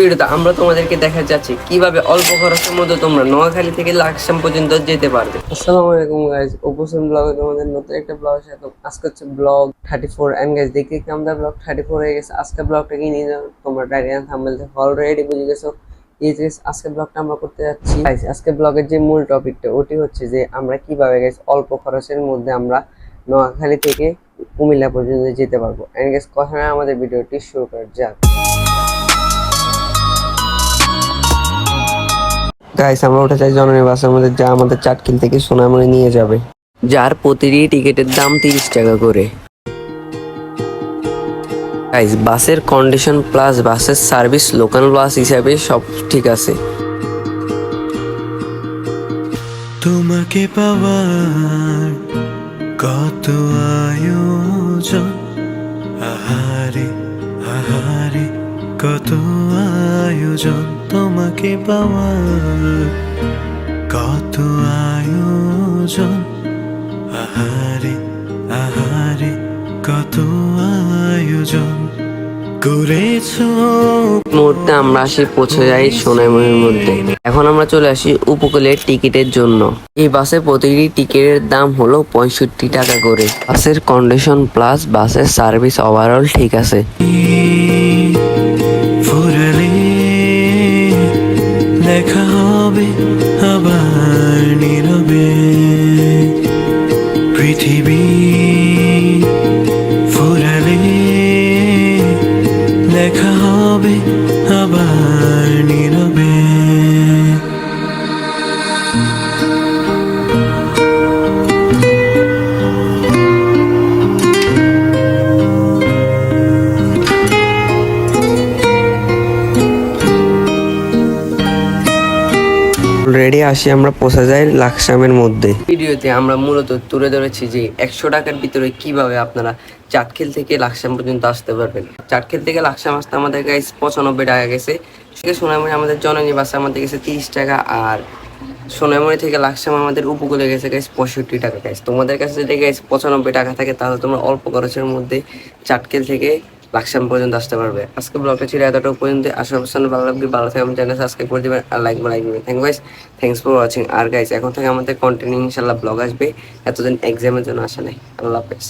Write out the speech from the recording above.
ভিডিওতে আমরা তোমাদেরকে দেখা যাচ্ছে কীভাবে অল্প খরচের মধ্যে তোমরা নোয়াখালী থেকে লাকসাম পর্যন্ত যেতে পারবে। আসসালামু আলাইকুম গাইজ উপসম ব্লগে তোমাদের নতুন একটা ব্লগ সাথে আজকে হচ্ছে blog thirty four and guys দেখতে আমাদের ব্লগ থার্টি ফোর হয়ে গেছে। আজকে ব্লগটা কি নিয়ে যাও তোমরা ডাইরিয়ান থাম্বেল থেকে অলরেডি বুঝে গেছো। এই যে আজকে ব্লগটা আমরা করতে যাচ্ছি। Guys, আজকে ব্লগের যে মূল টপিকটা ওটি হচ্ছে যে আমরা কীভাবে গাইজ অল্প খরচের মধ্যে আমরা নোয়াখালী থেকে কুমিল্লা পর্যন্ত যেতে পারব। এন্ড গাইজ কথা আমাদের ভিডিওটি শুরু করা যাক। গাইস আমরা উঠে চাই জননী বাসের মধ্যে যা আমাদের চাটকিল থেকে সোনামণি নিয়ে যাবে। যার প্রতিটি টিকিটের দাম তিরিশ টাকা করে। গাইস বাসের কন্ডিশন প্লাস বাসের সার্ভিস লোকাল বাস হিসাবে সব ঠিক আছে। তোমাকে পাওয়ার কত আয়োজন? আয়োজন তোমাকে পাওয়ার কত আয়োজন? আহারে আহারে কত আয়োজন? করেছ মুহূর্তে আমরা আসি পৌঁছে যাই সোনামণির মধ্যে। এখন আমরা চলে আসি উপকূলের টিকিটের জন্য। এই বাসে প্রতিটি টিকিটের দাম হলো পঁয়ষট্টি টাকা করে। বাসের কন্ডিশন প্লাস বাসের সার্ভিস ওভারঅল ঠিক আছে। বাণী রেডি, আসি আমরা পৌঁছে যাই লাকসামের মধ্যে। ভিডিওতে আমরা মূলত তুলে ধরেছি যে একশো টাকার ভিতরে কীভাবে আপনারা চাটখিল থেকে লাকসাম পর্যন্ত আসতে পারবেন। চাটখেল থেকে লাকসাম আসতে আমাদের গাইস পঁচানব্বই টাকা গেছে। সেখানে সোনামণি আমাদের জননী বাসে আমাদের গেছে তিরিশ টাকা আর সোনামণি থেকে লাকসাম আমাদের উপকূলে গেছে গাইস পঁয়ষট্টি টাকা। গাইস তোমাদের কাছে যদি গাইস পঁচানব্বই টাকা থাকে, তাহলে তোমরা অল্প খরচের মধ্যে চাটখিল থেকে লাকসাম পর্যন্ত আসতে পারবে। আজকে ব্লগটা ছিল এতটুকু পর্যন্ত। আসার অবস্থান ভালো লাগবে ভালো থাকে আমি চ্যানেল সাবস্ক্রাইব করে দেবেন আর লাইক লাইক দেবেন। Thank guys thanks for watching R guys এখন থেকে আমাদের কন্টিনিউ ইনশাল্লাহ ব্লগ আসবে। এতদিন এক্সামের জন্য আসা নাই। আল্লাহ হাফেজ।